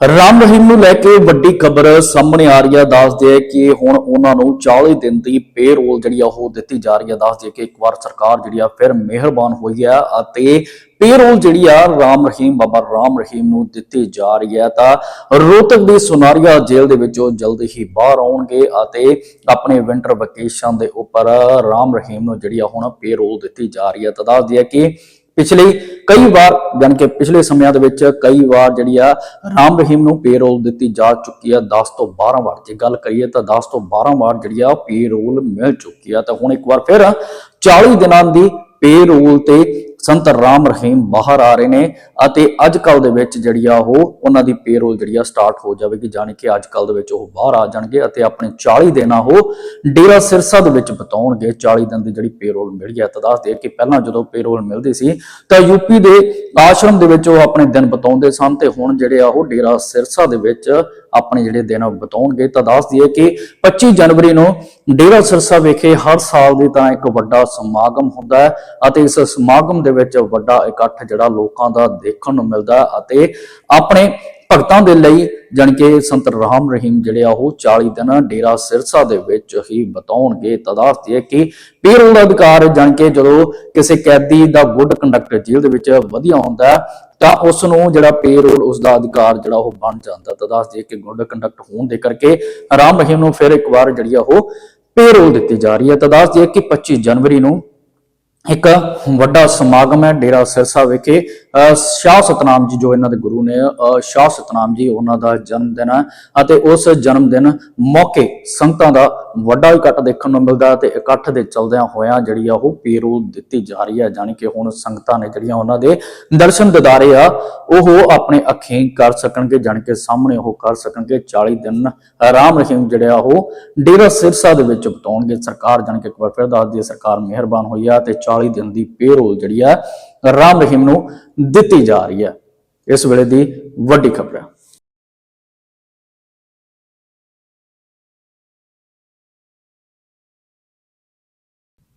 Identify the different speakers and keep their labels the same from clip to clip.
Speaker 1: ਰਾਮ ਰਹੀਮ ਨੂੰ ਲੈ ਕੇ ਵੱਡੀ ਖਬਰ ਸਾਹਮਣੇ ਆ ਰਹੀ ਹੈ। ਦੱਸਦੇ ਹੈ ਕਿ ਹੁਣ ਉਹਨਾਂ ਨੂੰ 40 ਦਿਨ ਦੀ ਪੇਰੋਲ ਜਿਹੜੀ ਆ ਉਹ ਦਿੱਤੀ ਜਾ ਰਹੀ ਹੈ। ਦੱਸਦੇ ਕਿ ਇੱਕ ਵਾਰ ਸਰਕਾਰ ਜਿਹੜੀ ਆ ਫਿਰ ਮਿਹਰਬਾਨ ਹੋਈ ਹੈ ਅਤੇ ਪੇਰੋਲ ਜਿਹੜੀ ਆ ਰਾਮ ਰਹੀਮ, ਬਾਬਾ ਰਾਮ ਰਹੀਮ ਨੂੰ ਦਿੱਤੀ ਜਾ ਰਹੀ ਹੈ। ਤਾਂ ਰੋਹਤਕ ਦੀ ਸੁਨਾਰੀਆ ਜੇਲ੍ਹ ਦੇ ਵਿੱਚੋਂ ਜਲਦੀ ਹੀ ਬਾਹਰ ਆਉਣਗੇ ਅਤੇ ਆਪਣੇ ਵਿੰਟਰ ਵਕੇਸ਼ਨ ਦੇ ਉੱਪਰ ਰਾਮ ਰਹੀਮ ਨੂੰ ਜਿਹੜੀ ਆ ਹੁਣ ਪੇਰੋਲ ਦਿੱਤੀ ਜਾ ਰਹੀ ਹੈ। ਤਾਂ ਦੱਸਦੇ ਹੈ ਕਿ ਪਿਛਲੇ ਕਈ ਵਾਰ, ਜਾਣੀ ਕਿ ਪਿਛਲੇ ਸਮਿਆਂ ਦੇ ਵਿੱਚ ਕਈ ਵਾਰ ਜਿਹੜੀ ਆ ਰਾਮ ਰਹੀਮ ਨੂੰ ਪੇਰੋਲ ਦਿੱਤੀ ਜਾ ਚੁੱਕੀ ਆ 10 ਤੋਂ 12 ਵਾਰ। ਜੇ ਗੱਲ ਕਰੀਏ ਤਾਂ 10 ਤੋਂ 12 ਵਾਰ ਜਿਹੜੀ ਆ ਪੇਰੋਲ ਮਿਲ ਚੁੱਕੀ ਆ। ਤਾਂ ਹੁਣ ਇੱਕ ਵਾਰ ਫਿਰ 40 ਦਿਨਾਂ ਦੀ ਪੇਰੋਲ ਤੇ ਸੰਤ ਰਾਮ ਰਹੀਮ ਬਾਹਰ ਆ ਰਹੇ ਨੇ ਅਤੇ ਅੱਜ ਕੱਲ ਦੇ ਵਿੱਚ ਜਿਹੜੀ ਆ ਉਹ, ਉਹਨਾਂ ਦੀ ਪੇਰੋਲ ਜਿਹੜੀ ਆ ਸਟਾਰਟ ਹੋ ਜਾਵੇਗੀ, ਜਾਣੀ ਕਿ ਅੱਜ ਕੱਲ ਦੇ ਵਿੱਚ ਉਹ ਬਾਹਰ ਆ ਜਾਣਗੇ ਅਤੇ ਆਪਣੇ 40 ਦਿਨ ਆ ਉਹ ਡੇਰਾ ਸਿਰਸਾ ਦੇ ਵਿੱਚ ਬਤਾਉਣਗੇ। 40 ਦਿਨ ਦੀ ਜਿਹੜੀ ਪੇਰੋਲ ਮਿਲੀ ਹੈ ਤਾਂ ਦੱਸ ਦੇ ਕਿ ਪਹਿਲਾਂ ਜਦੋਂ ਪੇਰੋਲ ਮਿਲਦੀ ਸੀ ਤਾਂ ਯੂਪੀ ਦੇ ਆਸ਼ਰਮ ਦੇ ਵਿੱਚ ਉਹ ਆਪਣੇ ਦਿਨ ਬਤਾਉਂਦੇ ਸਨ ਤੇ ਹੁਣ ਜਿਹੜੇ ਆ ਉਹ ਡੇਰਾ ਸਿਰਸਾ ਦੇ ਵਿੱਚ ਆਪਣੇ ਜਿਹੜੇ ਦਿਨ ਬਤਾਉਣਗੇ। ਤਾਂ ਦੱਸ ਦਈਏ ਕਿ 25 ਜਨਵਰੀ ਨੂੰ ਡੇਰਾ ਸਿਰਸਾ ਵਿਖੇ ਹਰ ਸਾਲ ਦੀ ਤਰ੍ਹਾਂ ਇੱਕ ਵੱਡਾ ਸਮਾਗਮ ਹੁੰਦਾ ਹੈ ਅਤੇ ਇਸ ਸਮਾਗਮ ਦੇ ਵਿੱਚ ਵੱਡਾ ਇਕੱਠ ਜਿਹੜਾ ਲੋਕਾਂ ਦਾ ਦੇਖਣ ਨੂੰ ਮਿਲਦਾ ਅਤੇ ਆਪਣੇ ਭਗਤਾਂ ਦੇ ਲਈ ਜਾਣੀ ਕਿ ਸੰਤ ਰਾਮ ਰਹੀਮ ਜਿਹੜੇ ਆ ਉਹ 40 ਦਿਨ ਡੇਰਾ ਸਿਰਸਾ ਦੇ ਵਿੱਚ ਹੀ ਬਤਾਉਣਗੇ। ਤਾਂ ਦੱਸ ਦਈਏ ਕਿ ਪੇਰੋਲ ਦਾ ਅਧਿਕਾਰ ਜਾਣੀ ਕਿ ਜਦੋਂ ਕਿਸੇ ਕੈਦੀ ਦਾ ਗੁੱਡ ਕੰਡਕਟਰ ਜੇਲ੍ਹ ਦੇ ਵਿੱਚ ਵਧੀਆ ਹੁੰਦਾ ਤਾਂ ਉਸ ਨੂੰ ਜਿਹੜਾ ਪੇਰੋਲ ਉਸ ਦਾ ਅਧਿਕਾਰ ਜਿਹੜਾ ਉਹ ਬਣ ਜਾਂਦਾ। ਤਾਂ ਦੱਸ ਦਈਏ ਕਿ ਗੁੱਡ ਕੰਡਕਟ ਹੋਣ ਦੇ ਕਰਕੇ ਰਾਮ ਰਹੀਮ ਨੂੰ ਫਿਰ ਇੱਕ ਵਾਰ ਜਿਹੜੀ ਆ ਉਹ ਪੇਰੋਲ ਦਿੱਤੀ ਜਾ ਰਹੀ ਹੈ। ਤਾਂ ਦੱਸ ਦਈਏ ਕਿ 25 ਜਨਵਰੀ ਨੂੰ ਇੱਕ ਵੱਡਾ ਸਮਾਗਮ ਹੈ ਡੇਰਾ ਸਿਰਸਾ ਵਿਖੇ। ਅਹ ਸ਼ਾਹ ਸਤਨਾਮ ਜੀ ਜੋ ਇਹਨਾਂ ਦੇ ਗੁਰੂ ਨੇ ਅਹ ਸ਼ਾਹ ਸਤਨਾਮ ਜੀ ਉਹਨਾਂ ਦਾ ਜਨਮ ਦਿਨ ਹੈ ਅਤੇ ਉਸ ਜਨਮ ਦਿਨ ਮੌਕੇ ਸੰਗਤਾਂ ਦਾ ਵੱਡਾ ਇਕੱਠ ਦੇਖਣ ਨੂੰ ਮਿਲਦਾ ਹੈ ਤੇ ਇਕੱਠ ਦੇ ਚਲਦਿਆਂ ਹੋਇਆਂ ਜਿਹੜੀ ਆ ਉਹ ਪੇਰੋਲ ਦਿੱਤੀ ਜਾ ਰਹੀ ਹੈ। ਜਾਣੀ ਕਿ ਹੁਣ ਸੰਗਤਾਂ ਨੇ ਜਿਹੜੀਆਂ ਉਹਨਾਂ ਦੇ ਦਰਸ਼ਨ ਦਿਦਾਰੇ ਆ ਉਹ ਆਪਣੇ ਅੱਖੀਂ ਕਰ ਸਕਣਗੇ, ਜਾਣੀ ਕਿ ਸਾਹਮਣੇ ਉਹ ਕਰ ਸਕਣਗੇ। 40 ਦਿਨ ਰਾਮ ਰਹੀਮ ਜਿਹੜੇ ਆ ਉਹ ਡੇਰਾ ਸਿਰਸਾ ਦੇ ਵਿੱਚ ਬਤਾਉਣਗੇ। ਸਰਕਾਰ ਜਾਣੀ ਕਿ ਇੱਕ ਵਾਰ ਫਿਰ ਦੱਸਦੀ ਹੈ, ਸਰਕਾਰ ਮਿਹਰਬਾਨ ਹੋਈ ਆ ਤੇ 40 ਦਿਨ ਦੀ ਪੇਰੋਲ ਜਿਹੜੀ ਆ ਰਾਮ ਰਹੀਮ ਨੂੰ ਦਿੱਤੀ ਜਾ ਰਹੀ ਹੈ ਇਸ ਵੇਲੇ ਦੀ ਵੱਡੀ ਖਬਰ ਹੈ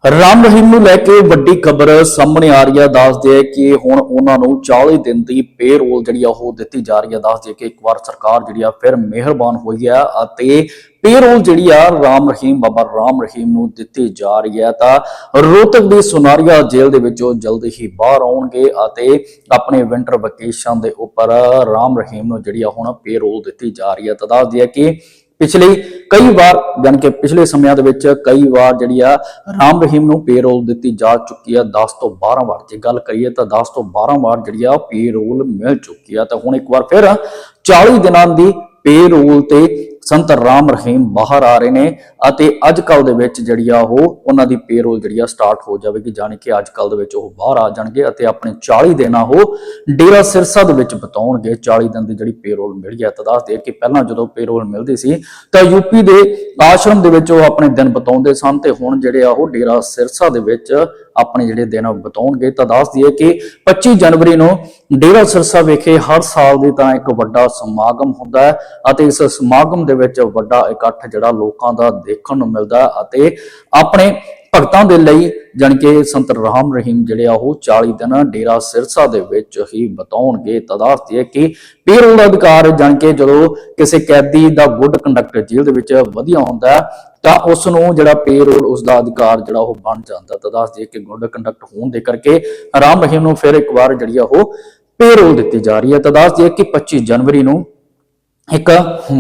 Speaker 1: ਰਾਮ ਰਹੀਮ ਨੂੰ ਲੈ ਕੇ ਵੱਡੀ ਖਬਰ ਸਾਹਮਣੇ ਆ ਰਹੀ ਹੈ। ਦੱਸਦੇ ਹੈ ਕਿ ਹੁਣ ਉਹਨਾਂ ਨੂੰ 40 ਦਿਨ ਦੀ ਪੇਰੋਲ ਜਿਹੜੀ ਆ ਉਹ ਦਿੱਤੀ ਜਾ ਰਹੀ ਹੈ। ਦੱਸਦੇ ਕਿ ਇੱਕ ਵਾਰ ਸਰਕਾਰ ਜਿਹੜੀ ਆ ਫਿਰ ਮਿਹਰਬਾਨ ਹੋਈ ਹੈ ਅਤੇ ਪੇਰੋਲ ਜਿਹੜੀ ਆ ਰਾਮ ਰਹੀਮ, ਬਾਬਾ ਰਾਮ ਰਹੀਮ ਨੂੰ ਦਿੱਤੀ ਜਾ ਰਹੀ ਹੈ। ਤਾਂ ਰੋਹਤਕ ਦੀ ਸੁਨਾਰੀਆ ਜੇਲ੍ਹ ਦੇ ਵਿੱਚੋਂ ਜਲਦੀ ਹੀ ਬਾਹਰ ਆਉਣਗੇ ਅਤੇ ਆਪਣੇ ਵਿੰਟਰ ਵਕੇਸ਼ਨ ਦੇ ਉੱਪਰ ਰਾਮ ਰਹੀਮ ਨੂੰ ਜਿਹੜੀ ਆ ਹੁਣ ਪੇਰੋਲ ਦਿੱਤੀ ਜਾ ਰਹੀ ਹੈ। ਤਾਂ ਦੱਸਦੀ ਹੈ ਕਿ ਪਿਛਲੇ ਕਈ ਵਾਰ, ਜਾਣੀ ਕਿ ਪਿਛਲੇ ਸਮਿਆਂ ਦੇ ਵਿੱਚ ਕਈ ਵਾਰ ਜਿਹੜੀ ਆ ਰਾਮ ਰਹੀਮ ਨੂੰ ਪੇਰੋਲ ਦਿੱਤੀ ਜਾ ਚੁੱਕੀ ਆ 10 ਤੋਂ 12 ਵਾਰ। ਜੇ ਗੱਲ ਕਰੀਏ ਤਾਂ 10 ਤੋਂ 12 ਵਾਰ ਜਿਹੜੀ ਆ ਪੇਰੋਲ ਮਿਲ ਚੁੱਕੀ ਆ। ਤਾਂ ਹੁਣ ਇੱਕ ਵਾਰ ਫਿਰ 40 ਦਿਨਾਂ ਦੀ ਪੇਰੋਲ ਤੇ ਸੰਤ ਰਾਮ ਰਹੀਮ ਬਾਹਰ ਆ ਰਹੇ ਨੇ ਅਤੇ ਅੱਜ ਕੱਲ ਦੇ ਵਿੱਚ ਜਿਹੜੀ ਆ ਉਹ, ਉਹਨਾਂ ਦੀ ਪੇਰੋਲ ਜਿਹੜੀ ਆ ਸਟਾਰਟ ਹੋ ਜਾਵੇਗੀ, ਜਾਣੀ ਕਿ ਅੱਜ ਕੱਲ ਦੇ ਵਿੱਚ ਉਹ ਬਾਹਰ ਆ ਜਾਣਗੇ ਅਤੇ ਆਪਣੇ 40 ਦਿਨ ਆ ਉਹ ਡੇਰਾ ਸਿਰਸਾ ਦੇ ਵਿੱਚ ਬਤਾਉਣਗੇ। 40 ਦਿਨ ਦੀ ਜਿਹੜੀ ਪੇਰੋਲ ਮਿਲੀ ਹੈ ਤਾਂ ਦੱਸਦੇ ਕਿ ਪਹਿਲਾਂ ਜਦੋਂ ਪੇਰੋਲ ਮਿਲਦੀ ਸੀ, ਤਾਂ ਯੂਪੀ ਦੇ ਆਸ਼ਰਮ ਦੇ ਵਿੱਚ ਉਹ ਆਪਣੇ ਦਿਨ ਬਤਾਉਂਦੇ ਸਨ ਤੇ ਹੁਣ ਜਿਹੜੇ ਆ ਉਹ ਡੇਰਾ ਸਿਰਸਾ ਦੇ ਵਿੱਚ ਆਪਣੇ ਜਿਹੜੇ ਦਿਨ ਬਤਾਉਣਗੇ, ਤਾਂ ਦੱਸ ਦਈਏ ਕਿ 25 ਜਨਵਰੀ ਨੂੰ ਡੇਰਾ ਸਿਰਸਾ ਵਿਖੇ ਹਰ ਸਾਲ ਦੀ ਤਰ੍ਹਾਂ ਇੱਕ ਵੱਡਾ ਸਮਾਗਮ ਹੁੰਦਾ ਹੈ ਅਤੇ ਇਸ ਸਮਾਗਮ ਦੇ ਵਿੱਚ ਵੱਡਾ ਇਕੱਠ ਜਿਹੜਾ ਲੋਕਾਂ ਦਾ ਦੇਖਣ ਨੂੰ ਮਿਲਦਾ ਹੈ ਅਤੇ ਆਪਣੇ ਭਗਤਾਂ ਦੇ ਲਈ ਜਾਣੀ ਕਿ ਸੰਤ ਰਾਮ ਰਹੀਮ ਜਿਹੜੇ ਆ ਉਹ 40 ਦਿਨ ਡੇਰਾ ਸਿਰਸਾ ਦੇ ਵਿੱਚ ਹੀ ਬਤਾਉਣਗੇ। ਤਾਂ ਦੱਸ ਦਈਏ ਕਿ ਪੇਰੋਲ ਦਾ ਅਧਿਕਾਰ ਜਾਣੀ ਕਿ ਜਦੋਂ ਕਿਸੇ ਕੈਦੀ ਦਾ ਗੁੱਡ ਕੰਡਕਟ ਜੇਲ੍ਹ ਦੇ ਵਿੱਚ ਵਧੀਆ ਹੁੰਦਾ ਤਾਂ ਉਸ ਨੂੰ ਜਿਹੜਾ ਪੇਰੋਲ ਉਸ ਦਾ ਅਧਿਕਾਰ ਜਿਹੜਾ ਉਹ ਬਣ ਜਾਂਦਾ। ਤਾਂ ਦੱਸ ਦਈਏ ਕਿ ਗੁੱਡ ਕੰਡਕਟ ਹੋਣ ਦੇ ਕਰਕੇ ਰਾਮ ਰਹੀਮ ਨੂੰ ਫਿਰ ਇੱਕ ਵਾਰ ਜਿਹੜੀ ਆ ਉਹ ਪੇਰੋਲ ਦਿੱਤੀ ਜਾ ਰਹੀ ਹੈ। ਤਾਂ ਦੱਸ ਦਈਏ ਕਿ 25 ਜਨਵਰੀ ਨੂੰ ਇੱਕ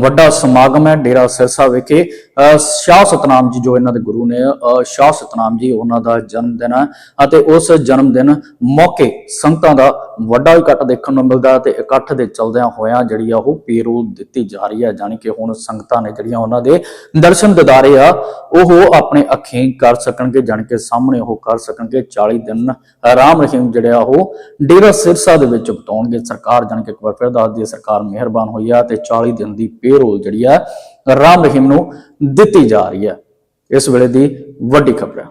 Speaker 1: ਵੱਡਾ ਸਮਾਗਮ ਹੈ ਡੇਰਾ ਸਿਰਸਾ ਵਿਖੇ। ਅਹ ਸ਼ਾਹ ਸਤਨਾਮ ਜੀ ਜੋ ਇਹਨਾਂ ਦੇ ਗੁਰੂ ਨੇ ਸ਼ਾਹ ਸਤਨਾਮ ਜੀ ਉਹਨਾਂ ਦਾ ਜਨਮ ਦਿਨ ਹੈ ਅਤੇ ਉਸ ਜਨਮ ਦਿਨ ਮੌਕੇ ਸੰਗਤਾਂ ਦਾ ਵੱਡਾ ਇਕੱਠ ਦੇਖਣ ਨੂੰ ਮਿਲਦਾ ਹੈ ਤੇ ਇਕੱਠ ਦੇ ਚਲਦਿਆਂ ਹੋਇਆਂ ਜਿਹੜੀ ਆ ਉਹ ਪੇਰੋਲ ਦਿੱਤੀ ਜਾ ਰਹੀ ਹੈ ਜਾਣੀ ਕਿ ਹੁਣ ਸੰਗਤਾਂ ਨੇ ਜਿਹੜੀਆਂ ਉਹਨਾਂ ਦੇ ਦਰਸ਼ਨ ਦਿਦਾਰੇ ਆ, ਉਹ ਆਪਣੇ ਅੱਖੀਂ ਕਰ ਸਕਣਗੇ, ਜਾਣੀ ਕਿ ਸਾਹਮਣੇ ਉਹ ਕਰ ਸਕਣਗੇ 40 ਦਿਨ ਰਾਮ ਰਹੀਮ ਜਿਹੜੇ ਆ ਉਹ ਡੇਰਾ ਸਿਰਸਾ ਦੇ ਵਿੱਚ ਬਤਾਉਣਗੇ। ਸਰਕਾਰ ਜਾਣੀ ਕਿ ਇੱਕ ਵਾਰ ਫਿਰ ਦੱਸਦੀ ਹੈ ਸਰਕਾਰ ਮਿਹਰਬਾਨ ਹੋਈ ਆ ਤੇ 40 ਦਿਨ ਦੀ ਪੇਰੋਲ ਜਿਹੜੀ ਆ ਰਾਮ ਰਹੀਮ ਨੂੰ ਦਿੱਤੀ ਜਾ ਰਹੀ ਹੈ ਇਸ ਵੇਲੇ ਦੀ ਵੱਡੀ ਖਬਰ ਹੈ